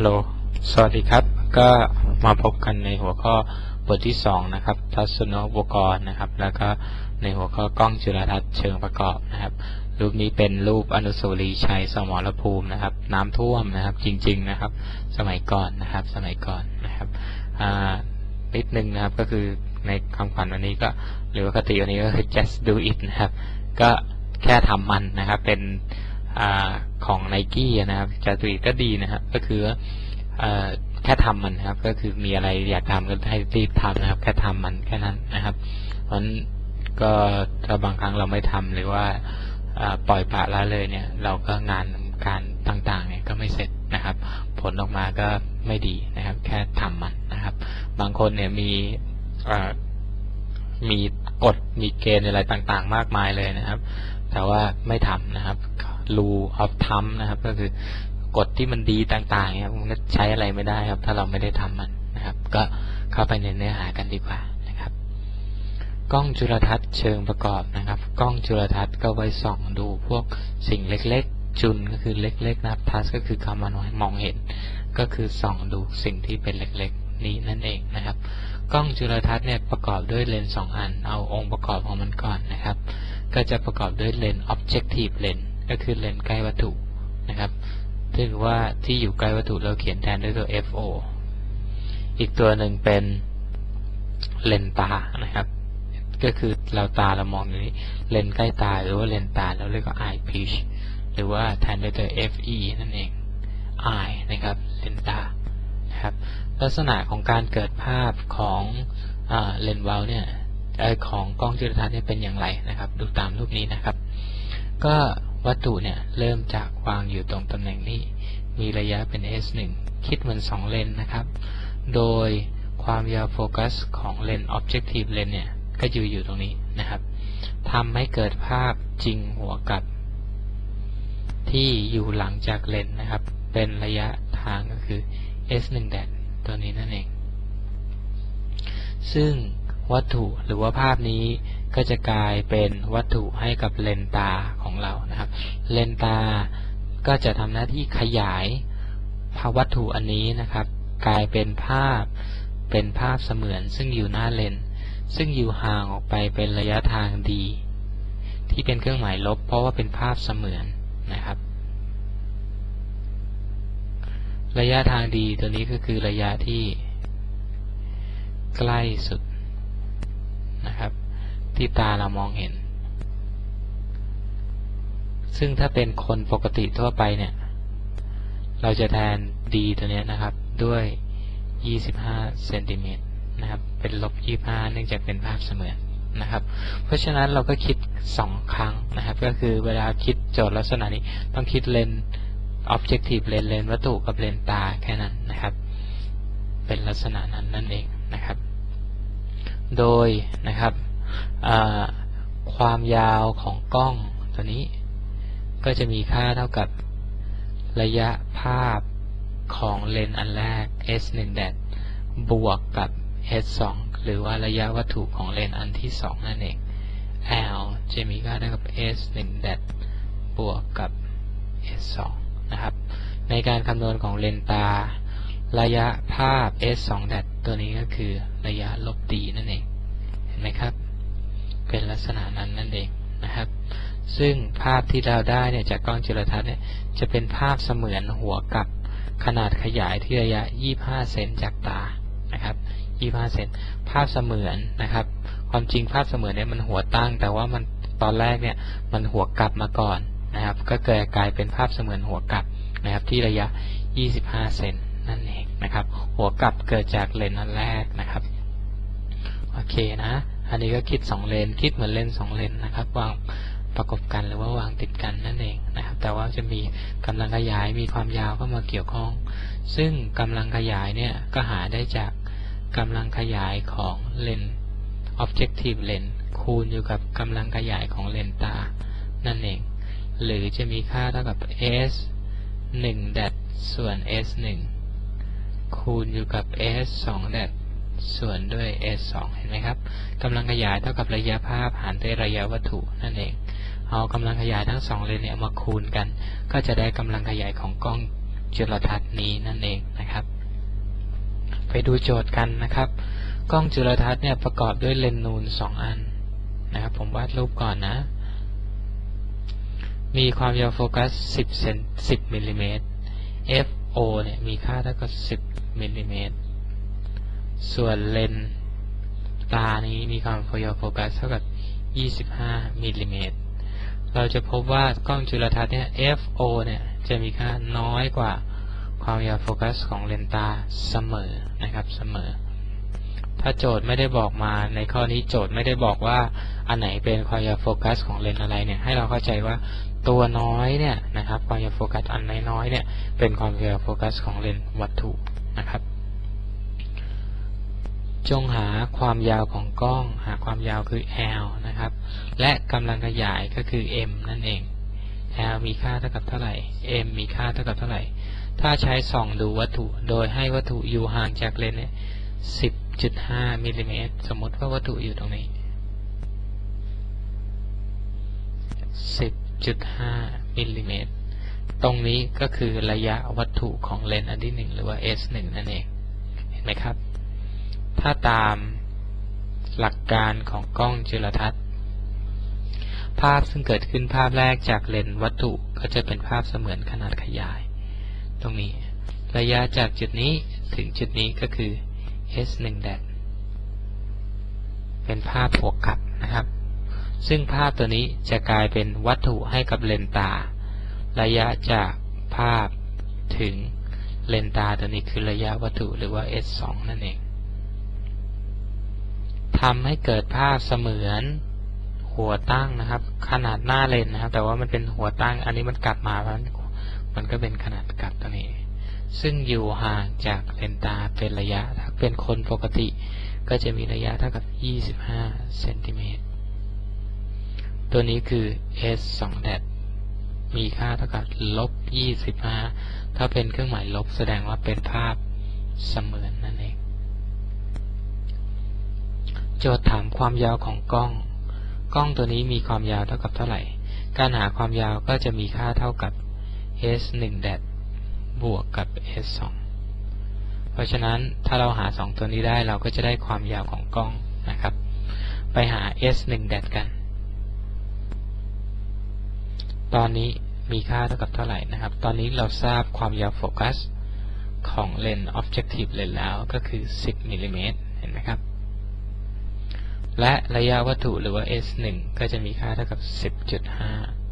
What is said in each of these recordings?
ฮัลโหล สวัสดีครับ ก็มาพบกันในหัวข้อบทที่สองนะครับ ทัศนอุปกรณ์นะครับ แล้วก็ในหัวข้อกล้องจุลทรรศน์เชิงประกอบนะครับ รูปนี้เป็นรูปอนุสาวรีย์ชัยสมรภูมินะครับ น้ำท่วมนะครับ จริง ๆนะครับ สมัยก่อนนะครับ สมัยก่อนนะครับอ่านิดนึงนะครับ ก็คือในคำขวัญวันนี้ก็ หรือว่าคติวันนี้ก็คือ just do it นะครับ ก็แค่ทำมันนะครับ เป็น อของไนกี้นะครับ just do it ก็ดีนะครับ ก็คืออแค่ทำมันนะครับ ก็คือมีอะไรอยากทำก็ให้รีบทำนะครับ แค่ทำมันแค่นั้นนะครับ เพราะฉะนั้นก็ถ้าบางครั้งเราไม่ทำหรือว่าปล่อยปละละเลยเนี่ย เราก็งานการต่างๆ เนี่ยก็ไม่เสร็จนะครับ ผลออกมาก็ไม่ดีนะครับ แค่ทำมันนะครับ บางคนเนี่ยมีมีกฎมีเกณฑ์อะไรต่างๆ มากมายเลยนะครับ แต่ว่าไม่ทำนะครับ rule of thumb นะครับ ก็คือกฎที่มันดีต่างๆเนี่ยมันใช้อะไรไม่ได้ครับ ถ้าเราไม่ได้ทำมันนะครับ ก็เข้าไปในเนื้อหากันดีกว่านะครับ กล้องจุลทรรศน์เชิงประกอบนะครับ กล้องจุลทรรศน์ก็ไว้ส่องดูพวกสิ่งเล็กๆ จุลก็คือเล็กๆนะครับทัศก็คือคำมันมองเห็น ก็คือส่องดูสิ่งที่เป็นเล็กๆนี้นั่นเองนะครับ กล้องจุลทรรศน์เนี่ยประกอบด้วยเลนส์สองอัน เอาองค์ประกอบของมันก่อนนะครับ ก็จะประกอบด้วยเลนส์ objective lens ก็คือเลนใกล้วัตถุนะครับถือว่าที่อยู่ใกล้วัตถุเราเขียนแทนด้วยตัว FO อีกตัวหนึ่งเป็นเลนตานะครับ ก็คือเราตาเรามองอยู่นี้ เลนใกล้ตาหรือว่าเลนตาเราเรียกว่า eye pitch หรือว่าแทนด้วยตัว FE นั่นเอง eye นะครับเลนตานะครับ ลักษณะของการเกิดภาพของเลนเวลเนี่ยของกล้องจุลทรรศน์เนี่ยเป็นอย่างไรนะครับ ดูตามรูปนี้นะครับ ก็ วัตถุเนี่ยเริ่มจากวางอยู่ตรงตำแหน่งนี้ มีระยะเป็น s1 คิดเหมือน 2 เลนนะครับ โดยความยาวโฟกัสของเลน objective lens เนี่ย ก็อยู่อยู่ตรงนี้นะครับทำให้เกิดภาพจริงหัวกลับ ที่อยู่หลังจากเลนนะครับ เป็นระยะทางก็คือ s1 แดดตัวนี้นั่นเอง ซึ่งวัตถุหรือว่าภาพนี้ ก็จะกลายเป็นวัตถุให้กับเลนตาของเรานะครับ เลนตาก็จะทำหน้าที่ขยายภาพวัตถุอันนี้นะครับ กลายเป็นภาพเป็นภาพเสมือน ซึ่งอยู่หน้าเลนซึ่งอยู่ห่างออกไปเป็นระยะทางดี ที่เป็นเครื่องหมายลบ เพราะว่าเป็นภาพเสมือนนะครับ ระยะทางดีตัวนี้ก็คือระยะที่ใกล้สุดนะครับ ที่ตาเรามองเห็น ซึ่งถ้าเป็นคนปกติทั่วไปเนี่ย เราจะแทน d ตัวนี้นะครับ ด้วย 25เซนติเมตรนะครับ เป็นลบ 25 เนื่องจากเป็นภาพเสมือนนะครับ เพราะฉะนั้นเราก็คิด 2 ครั้งนะครับ ก็คือเวลาคิดโจทย์ลักษณะนี้ต้องคิดเลน objective เลนเลนวัตถุกับเลนตาแค่นั้นนะครับ เป็นลักษณะนั้นนั่นเองนะครับ โดยนะครับ ความยาวของกล้องตัวนี้ ก็จะมีค่าเท่ากับระยะภาพของเลนส์อันแรก s1 แดดบวกกับ s2 หรือว่าระยะวัตถุของเลนส์อันที่ 2 นั่นเอง l จะมีค่าเท่ากับ s1 แดดบวกกับ s2 นะครับ ในการคำนวณของเลนตา ระยะภาพ s2 แดดตัวนี้ก็คือระยะลบดีนั่นเอง เห็นไหมครับ เป็นลักษณะนั้นนั่นเองนะครับ ซึ่งภาพที่เราได้เนี่ยจากกล้องจุลทรรศน์เนี่ยจะเป็นภาพเสมือนหัวกับขนาดขยายที่ระยะ 25 เซนจากตานะครับ 25 เซนภาพเสมือนนะครับ ความจริงภาพเสมือนเนี่ยมันหัวตั้ง แต่ว่ามันตอนแรกเนี่ยมันหัวกลับมาก่อนนะครับ ก็เกิดกลายเป็นภาพเสมือนหัวกลับนะครับที่ระยะ 25 เซนนั่นเองนะครับ หัวกลับเกิดจากเลนส์อันแรกนะครับ โอเคนะ อันนี้ก็คิด 2 เลน คิดเหมือนเลน2เลนนะครับ วางประกบกันหรือว่าวางติดกันนั่นเองนะครับ แต่ว่าจะมีกำลังขยายมีความยาวเข้ามาเกี่ยวข้อง ซึ่งกำลังขยายเนี่ยก็หาได้จากกำลังขยายของเลน objective lens คูณอยู่กับกำลังขยายของเลนตา นั่นเอง หรือจะมีค่าเท่ากับ s 1แดดส่วน s 1คูณอยู่กับ s 2แดด ส่วนด้วย s 2เห็นไหมครับกำลังขยายเท่ากับระยะภาพหารด้วยระยะวัตถุนั่นเอง เอากำลังขยายทั้งสองเลนเนี่ยมาคูณกัน ก็จะได้กำลังขยายของกล้องจุลทรรศน์นี้นั่นเองนะครับ ไปดูโจทย์กันนะครับ กล้องจุลทรรศน์เนี่ยประกอบด้วยเลนส์นูนสองอันนะครับ ผมวาดรูปก่อนนะ มีความยาวโฟกัส 10 เซน 10มิลลิเมตร FO เนี่ยมีค่าเท่ากับ 10มิลลิเมตร ส่วนเลนตานี้มีความยาโฟกัสเท่ากับ 25มิลลิเมตร เราจะพบว่ากล้องจุลทรรศน์เนี่ย FO เนี่ยจะมีค่าน้อยกว่าความยาวโฟกัสของเลนส์ตาเสมอนะครับเสมอ ถ้าโจทย์ไม่ได้บอกมาในข้อนี้โจทย์ไม่ได้บอกว่าอันไหนเป็นความยาวโฟกัสของเลนส์อะไรเนี่ยให้เราเข้าใจว่าตัวน้อยเนี่ยนะครับความยาวโฟกัสอันน้อยๆเนี่ยเป็นความยาวโฟกัสของเลนส์วัตถุนะครับ จงหาความยาวของกล้อง หาความยาวคือ L นะครับ และกำลังขยายก็คือ m นั่นเอง L มีค่าเท่ากับเท่าไหร่ m มีค่าเท่ากับเท่าไหร่ ถ้าใช้ส่องดูวัตถุ โดยให้วัตถุอยู่ห่างจากเลนส์เนี่ย10.5มิลลิเมตรสมมติว่าวัตถุอยู่ตรงนี้ 10.5มิลลิเมตรตรงนี้ก็คือระยะวัตถุของเลนส์อันที่ 1 หรือว่า S1 นั่นเอง เห็นไหมครับ ถ้าตามหลักการของกล้องจุลทรรศน์ ภาพซึ่งเกิดขึ้นภาพแรกจากเลนส์วัตถุก็จะเป็นภาพเสมือนขนาดขยาย ตรงนี้ ระยะจากจุดนี้ถึงจุดนี้ก็คือ S1 แดดเป็นภาพบวกกลับนะครับ ซึ่งภาพตัวนี้จะกลายเป็นวัตถุให้กับเลนตา ระยะจากภาพถึงเลนตาตัวนี้คือระยะวัตถุหรือว่า S2 นั่นเอง ทำให้เกิดภาพเสมือนหัวตั้งนะครับ ขนาดหน้าเลนนะครับ แต่ว่ามันเป็นหัวตั้ง อันนี้มันกลับมาเพราะมันก็เป็นขนาดกลับตัวนี้ ซึ่งอยู่ห่างจากเลนตาเป็นระยะถ้าเป็นคนปกติ ก็จะมีระยะเท่ากับ 25เซนติเมตรตัวนี้คือ s 2 d มีค่าเท่ากับลบ 25 ถ้าเป็นเครื่องหมายลบแสดงว่าเป็นภาพเสมือนนั่นเอง โจทย์ถามความยาวของกล้อง กล้องตัวนี้มีความยาวเท่ากับเท่าไหร่ การหาความยาวก็จะมีค่าเท่ากับ s 1 d บวกกับ s 2เพราะฉะนั้นถ้าเราหา 2 ตัวนี้ได้เราก็จะได้ความยาวของกล้องนะครับ ไปหา s 1 d กัน ตอนนี้มีค่าเท่ากับเท่าไหร่นะครับ ตอนนี้เราทราบความยาวโฟกัสของเลนส์ objective lens แล้วก็คือ 10มิลลิเมตรเห็นไหมครับ และระยะวัตถุหรือว่า s1 ก็จะมีค่าเท่ากับ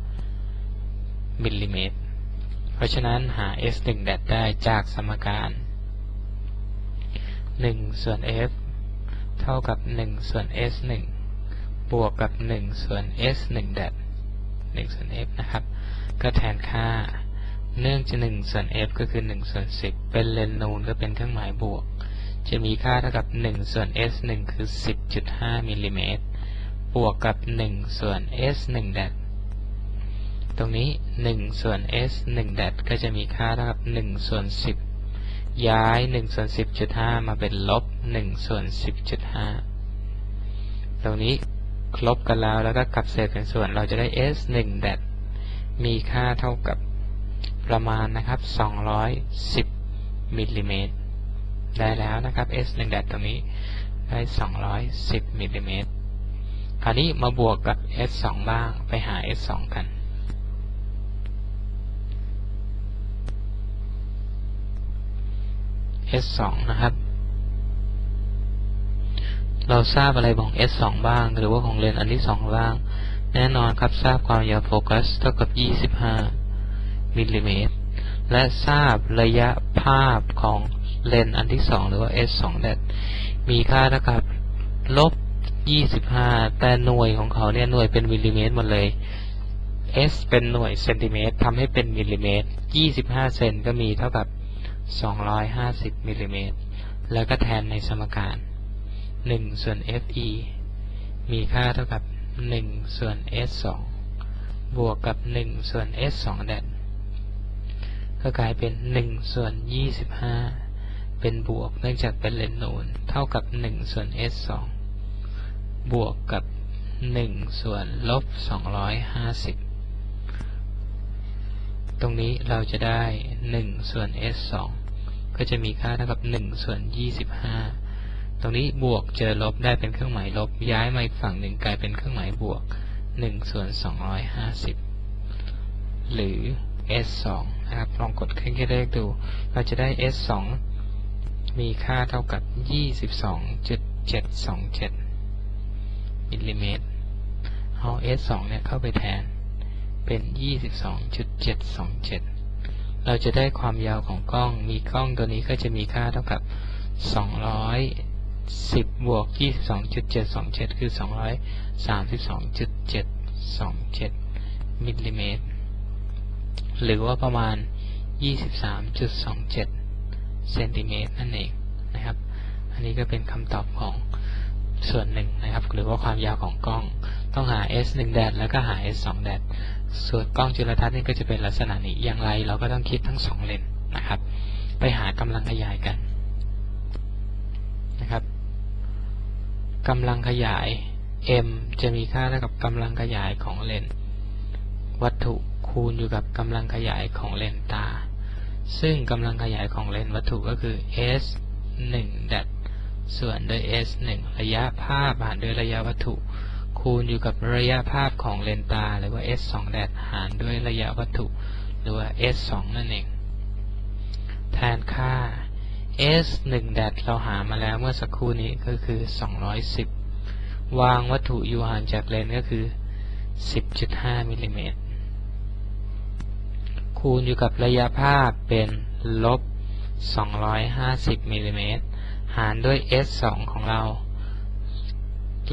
10.5 มิลลิเมตร เพราะฉะนั้นหา s1 แดดได้จากสมการ 1 ส่วน f เท่ากับ 1 ส่วน s1 บวกกับ 1 ส่วน s1 แดด1ส่วน f นะครับ ก็แทนค่า เนื่องจาก1ส่วน f ก็คือ 1 ส่วน 10 เป็นเลนนูนก็เป็นเครื่องหมายบวก จะมีค่าเท่ากับ1ส่วน s 1คือ 10.5มิลลิเมตรบวกกับ 1 ส่วน s 1แดดตรงนี้ 1 ส่วน s 1แดดก็จะมีค่าเท่ากับ 1 ส่วน 10 ย้าย 1 ส่วน 10.5 มาเป็นลบ 1 ส่วน 10.5 ตรงนี้ครบกันแล้วแล้วก็กลับเศษเป็นส่วนเราจะได้ s 1 d มีค่าเท่ากับประมาณนะครับ 210มิลลิเมตร ได้แล้วนะครับ s 1 d ตรงนี้ได้ 210มิลลิเมตรคราวนี้มาบวกกับ s 2บ้างไปหา s 2กัน s 2นะครับ เราทราบอะไรของ S2 บ้าง หรือว่าของเลนส์อันที่ 2 บ้าง แน่นอนครับทราบความยาวโฟกัสเท่ากับ 25มิลลิเมตรและทราบระยะภาพของ เลนส์อันที่2หรือว่า S2 แดมีค่าเท่ากับลบ25แต่หน่วยของเขาเนี่ยหน่วยเป็นมิลลิเมตรหมดเลย S เป็นหน่วยเซนติเมตรทำให้เป็นมิลลิเมตร25เซนก็มีเท่ากับ250มิลลิเมตรแล้วก็แทนในสมการ1ส่วน fe มีค่าเท่ากับ1ส่วน s 2บวกกับ1ส่วน s 2แดดก็กลายเป็น1ส่วน25 เป็นบวกเนื่องจากเป็นเลนนูนเท่ากับ 1 ส่วน s 2บวกกับ 1 ส่วนลบ 250 ตรงนี้เราจะได้ 1 ส่วน s 2ก็จะมีค่าเท่ากับ 1 ส่วน 25 ตรงนี้บวกเจอลบได้เป็นเครื่องหมายลบ ย้ายมาอีกฝั่งหนึ่งกลายเป็นเครื่องหมายบวก 1 ส่วน 250 หรือ s 2 นะครับ ลองกดเครื่องคิดเลขดู เราจะได้ s 2 มีค่าเท่ากับ 22.727 มิลลิเมตร เอา s 2 เนี่ยเข้าไปแทน เป็น 22.727 เราจะได้ความยาวของกล้อง มีกล้องตัวนี้ก็จะมีค่าเท่ากับ 210 บวก 22.727 คือ 232.727 มิลลิเมตร หรือว่าประมาณ 23.27 เซนติเมตรนั่นเองนะครับ อันนี้ก็เป็นคำตอบของส่วนหนึ่งนะครับ หรือว่าความยาวของกล้อง ต้องหา s 1แดดแล้วก็หา s 2แดดส่วนกล้องจุลทรรศน์นี่ก็จะเป็นลักษณะนี้อย่างไร เราก็ต้องคิดทั้งสองเลนนะครับ ไปหากำลังขยายกันนะครับกำลังขยาย m จะมีค่าเท่ากับกำลังขยายของเลนวัตถุคูณอยู่กับกำลังขยายของเลนตา ซึ่งกำลังขยายของเลนส์วัตถุก็คือ s 1ดัดส่วนด้วย s 1ระยะภาพหารด้วยระยะวัตถุ คูณอยู่กับระยะภาพของเลนตา หรือว่า s 2แดดหารด้วยระยะวัตถุ หรือว่า s 2นั่นเอง แทนค่า s 1แดดเราหามาแล้วเมื่อสักครู่นี้ก็คือ 210 วางวัตถุอยู่ห่างจากเลนก็คือ 10.5มิลลิเมตร คูณอยู่กับระยะภาพเป็นลบ 250มิลลิเมตรหารด้วย s 2ของเรา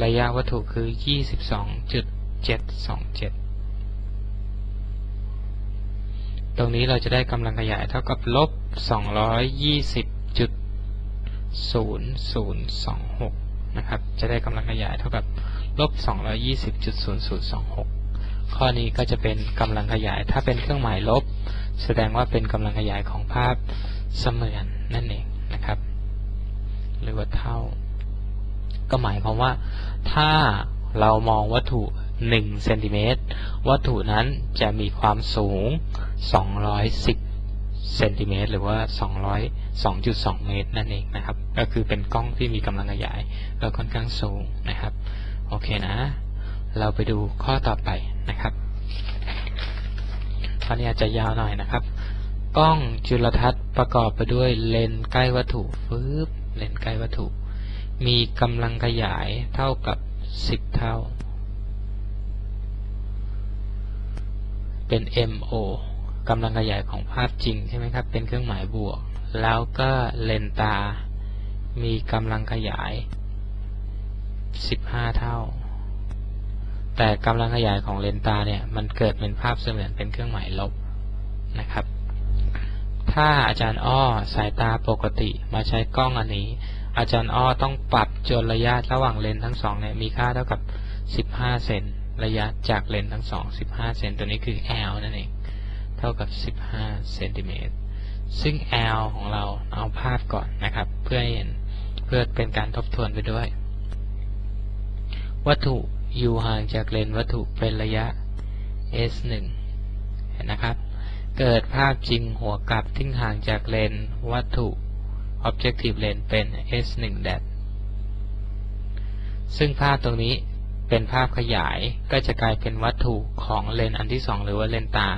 ระยะวัตถุคือ 22.727 ตรงนี้เราจะได้กำลังขยายเท่ากับลบ 220.0026 นะครับ จะได้กำลังขยายเท่ากับลบ 220.0026 ข้อนี้ก็จะเป็นกำลังขยาย ถ้าเป็นเครื่องหมายลบ แสดงว่าเป็นกำลังขยายของภาพเสมือนนั่นเองนะครับ หรือว่าเท่า ก็หมายความว่า ถ้าเรามองวัตถุ1เซนติเมตรวัตถุนั้นจะมีความสูง 210เซนติเมตรหรือว่า 200 2.2 เมตรนั่นเองนะครับ ก็คือเป็นกล้องที่มีกำลังขยายก็ค่อนข้างสูงนะครับ โอเคนะ เราไปดูข้อต่อไปนะครับ ข้อนี้อาจจะยาวหน่อยนะครับ กล้องจุลทรรศน์ประกอบไปด้วยเลนส์ใกล้วัตถุฟืบเลนส์ใกล้วัตถุ มีกำลังขยายเท่ากับ 10 เท่า เป็น MO กำลังขยายของภาพจริงใช่ไหมครับ เป็นเครื่องหมายบวก แล้วก็เลนตา มีกำลังขยาย 15 เท่า แต่กำลังขยายของเลนตาเนี่ยมันเกิดเป็นภาพเสมือนเป็นเครื่องหมายลบนะครับ ถ้าอาจารย์อ้อสายตาปกติมาใช้กล้องอันนี้ อาจารย์อ้อต้องปรับจนระยะระหว่างเลนทั้งสองเนี่ยมีค่าเท่ากับ 15 เซนระยะจากเลนทั้งสอง 15 เซนตัวนี้คือ L นั่นเอง เท่ากับ 15 เซนติเมตร ซึ่ง L ของเราเอาภาพก่อนนะครับ เพื่อเห็นเพื่อเป็นการทบทวนไปด้วย วัตถุ อยู่ห่างจากเลนวัตถุเป็นระยะ s1 เห็นนะครับ เกิดภาพจริงหัวกลับที่ห่างจากเลนวัตถุ objective lens เป็น s1 แดดซึ่งภาพตรงนี้เป็นภาพขยายก็จะกลายเป็นวัตถุของเลนอันที่ 2 หรือว่าเลนตา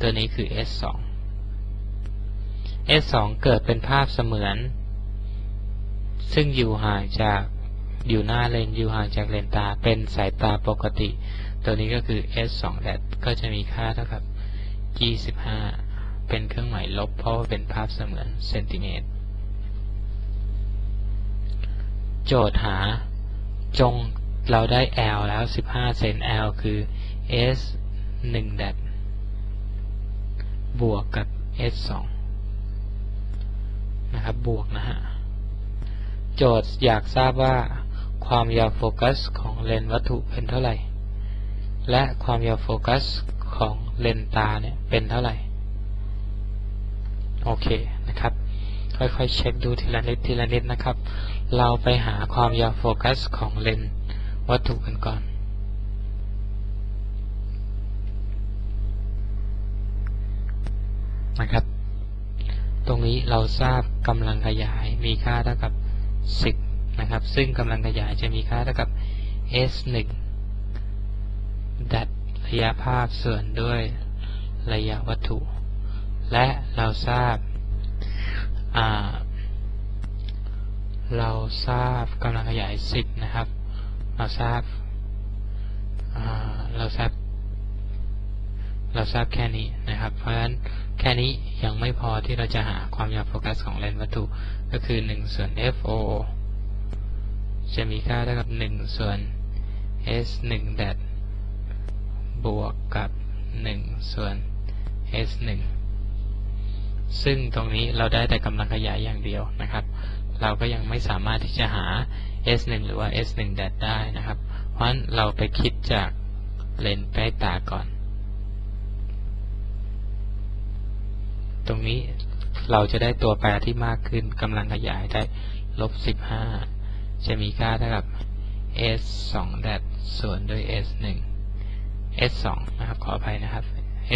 ตัวนี้คือ s2 s2 เกิดเป็นภาพเสมือน ซึ่งอยู่ห่างจาก อยู่หน้าเลนอยู่ห่างจากเลนตาเป็นสายตาปกติ ตัวนี้ก็คือ s2 แดดก็จะมีค่าเท่ากับ 25 เป็นเครื่องหมายลบ เพราะว่าเป็นภาพเสมือนเซนติเมตร โจทย์หาจงเราได้ L แล้ว 15 เซน L คือ S 1ดัดบวกกับ S 2นะครับ บวกนะฮะ โจทย์อยากทราบว่า ความยาวโฟกัสของเลนส์วัตถุเป็นเท่าไหร่ และความยาวโฟกัสของเลนส์ตาเนี่ยเป็นเท่าไหร่ โอเคนะครับ ค่อยๆเช็คดูทีละนิดทีละนิดนะครับ เราไปหาความยาวโฟกัสของเลนส์วัตถุกันก่อนนะครับ ตรงนี้เราทราบกำลังขยายมีค่าเท่ากับ 10 นะครับ ซึ่งกำลังขยายจะมีค่าเท่ากับ s 1ดัดระยะภาพส่วนด้วยระยะวัตถุ และเราทราบ เราทราบกำลังขยาย 10 นะครับ เราทราบ เราทราบ เราทราบแค่นี้นะครับ เพราะฉะนั้นแค่นี้ยังไม่พอที่เราจะหาความยาวโฟกัสของเลนส์วัตถุ ก็คือ 1 ส่วน FO จะมีค่าเท่ากับ 1 ส่วน S 1 d a t บวกกับ 1 ส่วน S 1ซึ่งตรงนี้เราได้แต่กำลังขยายอย่างเดียวนะครับ เราก็ยังไม่สามารถที่จะหา S 1หรือว่า S 1 d a t ได้นะครับ เพราะฉะนั้นเราไปคิดจากเลนส์ใกล้ตาก่อน ตรงนี้เราจะได้ตัวแปรที่มากขึ้นกำลังขยายได้ลบ15 จะมีค่าเท่ากับ s 2 d a t ส่วนด้วย s 1 s 2นะครับขออภัยนะครับ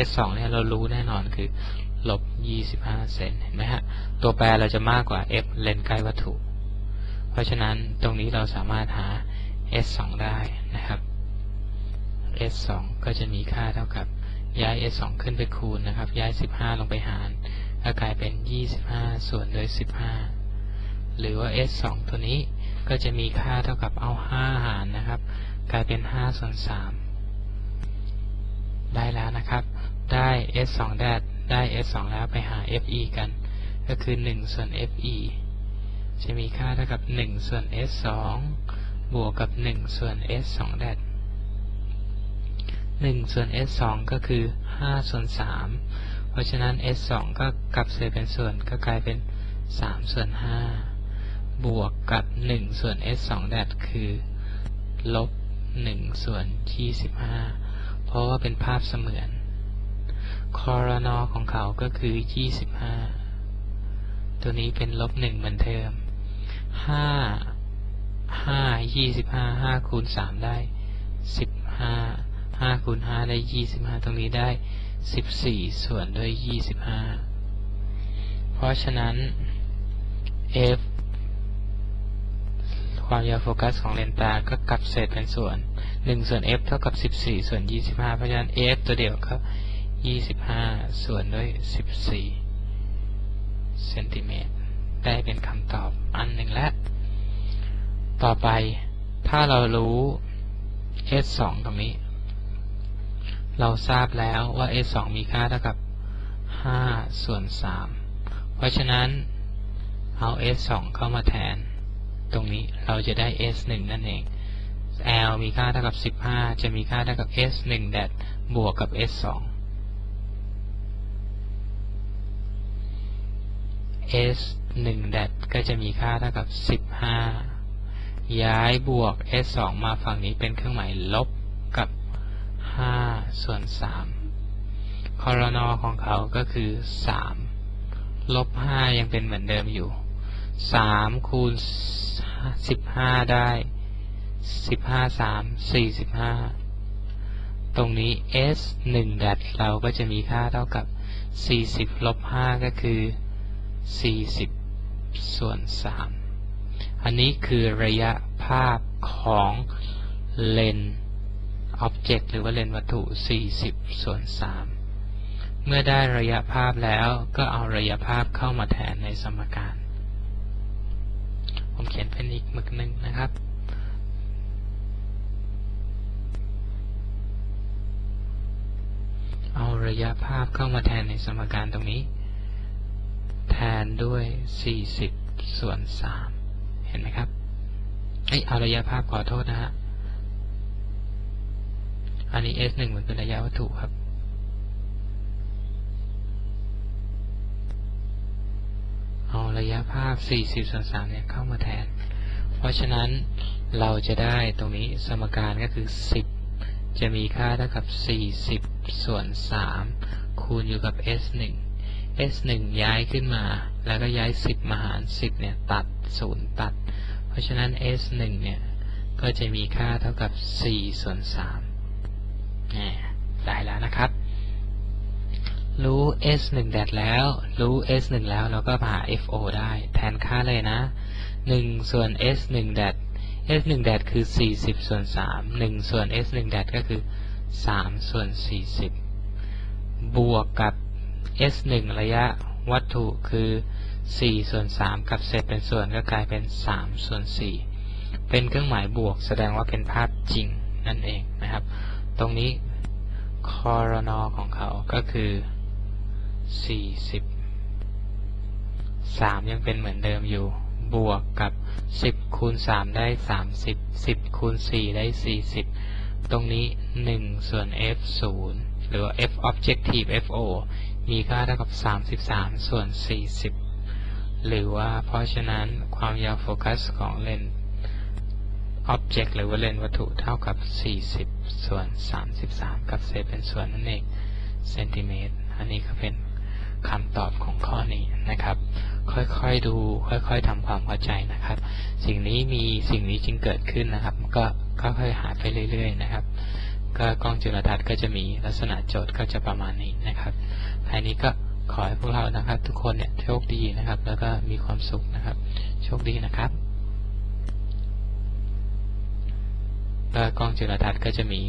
s 2เนี่ยเรารู้แน่นอนคือลบ 25 เซนเห็นไหมฮะ ตัวแปรเราจะมากกว่า f เลนใกล้วัตถุ เพราะฉะนั้นตรงนี้เราสามารถหา s 2ได้นะครับ s 2ก็จะมีค่าเท่ากับย้าย s 2ขึ้นไปคูณนะครับ ย้าย 15 ลงไปหารก็กลายเป็น 25 ส่วนด้วย 15 หรือว่า s 2ตัวนี้ ก็จะมีค่าเท่ากับเอา5หารนะครับ กลายเป็น5ส่วน3ได้แล้วนะครับ ได้ s 2ได้ได้ s 2แล้วไปหา fe กัน ก็คือ1ส่วน fe จะมีค่าเท่ากับ 1 ส่วน s 2บวกกับ 1 ส่วน s 2ได้1ส่วน s 2ก็คือ 5 ส่วน 3 เพราะฉะนั้น s 2ก็กลับเศษเป็นส่วนก็กลายเป็น 3 ส่วน 5 บวกกับ1ส่วน s 2แดดคือลบ1ส่วน25เพราะว่าเป็นภาพเสมือน คอรนอของเขาก็คือ25ตัวนี้เป็นลบ1เหมือนเดิม5 5 25 5คูณ3ได้15ห้าคูณห้าได้ยี่สิบห้าตรงนี้ได้สิบสี่ส่วนด้วยยี่สิบห้าเพราะฉะนั้น f ความยาวโฟกัสของเลนตาก็กลับเศษเป็นส่วนหนึ่งส่วน f เท่ากับสิบสี่ส่วนยี่สิบห้าเพราะฉะนั้น f ตัวเดียวก็ยี่สิบห้าส่วนด้วยสิบสี่เซนติเมตรได้เป็นคำตอบอันหนึ่งแล้ว ต่อไปถ้าเรารู้ s สองตรงนี้ เราทราบแล้วว่า s 2มีค่าเท่ากับ5ส่วน3เพราะฉะนั้นเอา s 2เข้ามาแทน ตรงนี้เราจะได้ s 1นั่นเอง l มีค่าเท่ากับ 15 จะมีค่าเท่ากับ s 1แดดบวกกับ s 2 s 1แดดก็จะมีค่าเท่ากับ 15 ย้ายบวก s 2มาฝั่งนี้เป็นเครื่องหมายลบกับห้าส่วนสามคอรนอของเขาก็คือสามลบห้ายังเป็นเหมือนเดิมอยู่สามคูณ สิบห้าได้สิบห้าสามสี่สิบห้าตรงนี้ s หนึ่งดัดเราก็จะมีค่าเท่ากับสี่สิบลบห้าก็คือสี่สิบส่วนสามอันนี้คือระยะภาพของเลนส์ Object หรือว่าเลนวัตถุ 40 ส่วน 3 เมื่อได้ระยะภาพแล้วก็เอาระยะภาพเข้ามาแทนในสมการ ผมเขียนเป็นอีกมึกหนึ่งนะครับ เอาระยะภาพเข้ามาแทนในสมการตรงนี้ แทนด้วย 40 ส่วน 3 เห็นไหมครับเอ้ยเอาระยะภาพขอโทษนะฮะ อันนี้ s 1มันเป็นระยะวัตถุครับ เอาระ ยภาพ 40ส่วน3เนี่ยเข้ามาแทน เพราะฉะนั้นเราจะได้ตรงนี้สมการก็คือ 10 จะมีค่าเท่ากับ 40 ส่วน 3 คูณอยู่กับ s 1 s 1 ย้ายขึ้นมา แล้วก็ย้าย 10 มาหาร 10 เนี่ย ตัด 0 ตัด เพราะฉะนั้น s 1 เนี่ย ก็จะมีค่าเท่ากับ 4 ส่วน3ได้แล้วนะครับ รู้ s 1แดดแล้ว รู้ s 1แล้วเราก็หา fo ได้ แทนค่าเลยนะ 1 ส่วน s 1แดด s 1แดดคือ 40 ส่วน 3 1 ส่วน s 1แดดก็คือ 3 ส่วน 40 บวกกับ s 1ระยะวัตถุคือ 4 ส่วน 3 กับเศษเป็นส่วนก็กลายเป็น 3 ส่วน 4 เป็นเครื่องหมายบวกแสดงว่าเป็นภาพจริงนั่นเองนะครับ ตรงนี้คอรนอของเขาก็คือ 40 3ยังเป็นเหมือนเดิมอยู่ บวกกับ10คูณ3ได้30 10คูณ4ได้40ตรงนี้1ส่วน f 0หรือว่า f objective fo มีค่าเท่ากับ33ส่วน40หรือว่าเพราะฉะนั้นความยาวโฟกัสของเลนส์ object หรือว่าเลนส์วัตถุเท่ากับ 40 ส่วน 33 กับเศษเป็นส่วนนั่นเองเซนติเมตร อันนี้ก็เป็น คำตอบของข้อนี้นะครับ ค่อยๆดู ค่อยๆทำความเข้าใจนะครับ สิ่งนี้มีสิ่งนี้จึงเกิดขึ้นนะครับ ก็ค่อยๆหาไปเรื่อย ๆ นะครับ ก็กล้องจุลทรรศน์ก็จะมีลักษณะโจทย์ก็จะประมาณนี้นะครับอันนี้ก็ขอให้พวกเรานะครับ ทุกคนเนี่ยโชคดีนะครับ แล้วก็มีความสุขนะครับ โชคดีนะครับก็กล้องจุลทรรศน์ก็จะมี